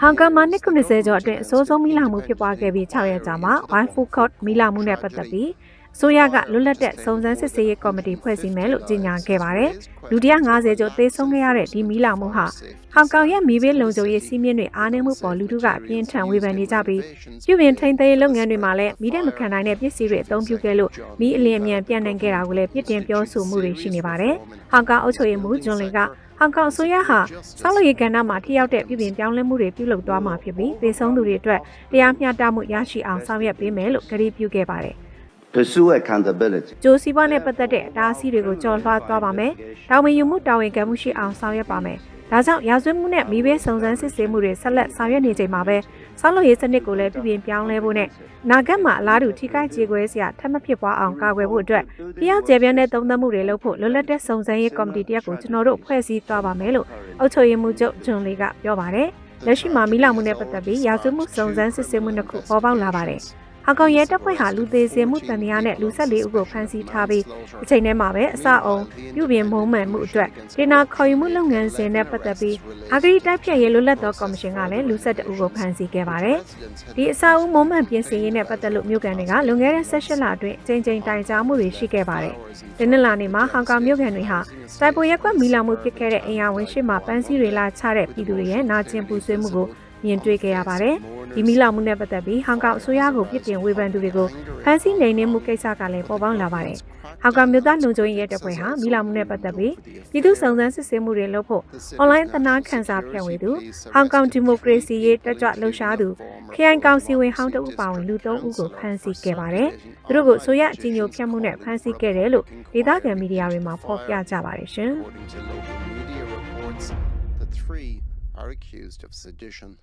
ဟောင်ကောင်မှာနှစ်ခု20ကျော်အတွင်းအစိုးဆုံးမိလာမှုဖြစ်ပွားခဲ့ပြီး6ရက်ကြာမှာ Wi-Fi Code မိလာမှုနဲ့ပတ်သက်ပြီး အစိုးရကလွတ်လပ်တဲ့စုံစမ်းစစ်ဆေးရေးကော်မတီဖွဲ့စည်းမယ်လို့ကြေညာခဲ့ပါတယ်။လူ150ကျော်သေဆုံးခဲ့ရတဲ့ဒီမိလာမှုဟာဟောင်ကောင်ရဲ့မိဘလုံခြုံရေးစီးမြင့်တွေအားနည်းမှုပေါ်လူထုကအပြင်းထန်ဝေဖန်နေကြပြီးပြုပြင်ထိန်းသိမ်းရေးလုပ်ငန်းတွေမှာလည်းမိတဲ့မခံနိုင်တဲ့ပစ္စည်းတွေအသုံးပြုခဲ့လို့မိအလင်းအမြန်ပြန့်နှံ့ခဲ့တာကိုလည်းပြစ်တင်ပြောဆိုမှုတွေရှိနေပါတယ်။ဟောင်ကောင်အုပ်ချုပ်ရေးမှူးဂျွန်လီကဟောင်ကောင်အစိုးရဟာဆောက်လုပ်ရေးကဏ္ဍမှာထိရောက်တဲ့ပြည်ပြင်ပြောင်းလဲမှုတွေပြုလုပ်သွားမှာဖြစ်ပြီးသေဆုံးသူတွေအတွက်တရားမျှတမှုရရှိအောင်ဆောင်ရွက်ပေးမယ်လို့ကြေညာပြုခဲ့ပါတယ်။ pursue accountability. ကျိုးစည်းပွားနဲ့ပတ်သက်တဲ့အတားအဆီးတွေကိုကျော်လွှားသွားပါမယ်။တာဝန်ယူမှုတာဝန်ခံမှုရှိအောင်ဆောင်ရွက်ပါမယ်။ဒါကြောင့်ရာဇဝတ်မှုနဲ့မိဘစုံစမ်းစစ်ဆေးမှုတွေဆက်လက်ဆောင်ရွက်နေချိန်မှာပဲဆောက်လုပ်ရေးစနစ်ကိုလည်းပြည်ပြင်ပြောင်းလဲဖို့နဲ့နာဂတ်မှာအလားတူထိခိုက်ကြေကွဲစရာထပ်မဖြစ်ပွားအောင်ကာကွယ်ဖို့အတွက်တရားကျေပြန်းတဲ့သုံးသပ်မှုတွေလုပ်ဖို့လွတ်လပ်တဲ့စုံစမ်းရေးကော်မတီတရက်ကိုကျွန်တော်တို့ဖွဲ့စည်းသွားပါမယ်လို့အုပ်ချုပ်ရေးမှူးချုပ်ဂျွန်လီကပြောပါတယ်။လက်ရှိမှာမိလောင်မှုနဲ့ပတ်သက်ပြီးရာဇဝတ်မှုစုံစမ်းစစ်ဆေးမှုတစ်ခုပေါ်ပေါက်လာပါတယ်။ ဟောင်ကောင်ရဲတပ်ဖွဲ့ဟာလူသေးစင်မှုတန်တရားနဲ့လူဆက်လေးဦးကိုဖမ်းဆီးထားပြီးအချိန်ထဲမှာပဲအစအုံပြုပြင်မုံမှန်မှုအတွက်ဒေနာခေါ်ယူမှုလုပ်ငန်းစဉ်နဲ့ပတ်သက်ပြီးအာဂရီတိုက်ဖြတ်ရေးလွတ်လပ်သောကော်မရှင်ကလည်းလူဆက်တဦးကိုဖမ်းဆီးခဲ့ပါတယ်။ဒီအစအုံမုံမှန်ပြင်ဆင်ရေးနဲ့ပတ်သက်လို့မြို့ကန်တွေကလွန်ခဲ့တဲ့16လအတွင်းအချိန်ချင်းတိုင်ကြားမှုတွေရှိခဲ့ပါတယ်။ဒီနေ့လာနေမှာဟောင်ကောင်မြို့ကန်တွေဟာစိုက်ပိုရက်ကွက်မီလောင်မှုဖြစ်ခဲ့တဲ့အိမ်ယာဝင်ရှိမှပန်းစည်းတွေလာချတဲ့ပြည်သူတွေရဲ့နာကျင်ပူဆွေးမှုကို မြင်တွေ့ခဲ့ရပါတယ်။ဒီမိလောင်မှုနဲ့ပတ်သက်ပြီးဟောင်ကောင်အစိုးရကိုပြစ်တင်ဝေဖန်သူတွေကိုဖမ်းဆီးနေနေမှုကိစ္စကလည်းပေါ်ပေါက်လာပါတယ်။ဟောင်ကောင်မြို့သားလုံခြုံရေးရဲတပ်ဖွဲ့ဟာမိလောင်မှုနဲ့ပတ်သက်ပြီးပြည်သူ့စုံစမ်းစစ်ဆေးမှုတွေလုပ်ဖို့အွန်လိုင်းသနာခန်းစာဖြန့်ဝေသူဟောင်ကောင်ဒီမိုကရေစီရေးတက်ကြွလှုပ်ရှားသူခရိုင်ကောင်စီဝင်ဟောင်းတဦးပါဝင်လူ၃ဦးကိုဖမ်းဆီးခဲ့ပါတယ်။သူတို့ကိုဆိုရအကြီးညိုဖြတ်မှုနဲ့ဖမ်းဆီးခဲ့တယ်လို့ဒေသခံမီဒီယာတွေမှာဖော်ပြကြပါတယ်ရှင်။ According to local media reports, the three are accused of sedition.